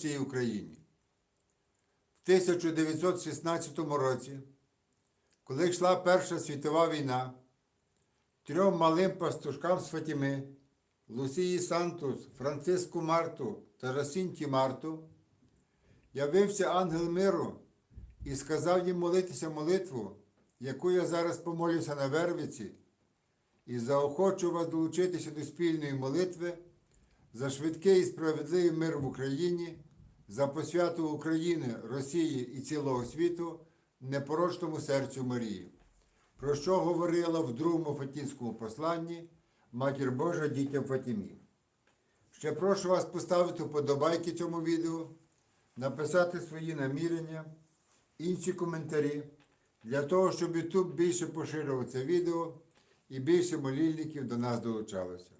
цій Україні. В 1916 році, коли йшла Перша світова війна, трьом малим пастушкам з Фатіми, Лусії Сантус, Франциску Марту та Расінті Марту, явився ангел миру і сказав їм молитися молитву, яку я зараз помолюся на Вервиці, і заохочу вас долучитися до спільної молитви за швидкий і справедливий мир в Україні, за посвяту України, Росії і цілого світу непорочному серцю Марії, про що говорила в другому Фатінському посланні Матір Божа дітям Фатімі. Ще прошу вас поставити вподобайки цьому відео, написати свої намірення, інші коментарі, для того, щоб YouTube більше поширював це відео і більше молільників до нас долучалося.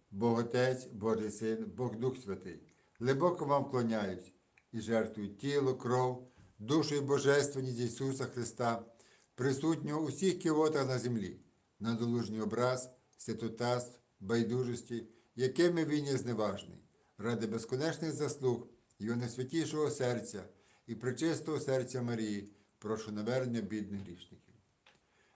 Бог Отець, Божий Син, Бог Дух Святий, глибоко вам вклоняюсь і жертвую тіло, кров, душу і божественність Ісуса Христа, присутнього у всіх ківотах на землі, на долужній образ, святотатств, байдужості, якими він є зневажний, ради безконечних заслуг Його найсвятішого серця і пречистого серця Марії, прошу навернення бідних грішників.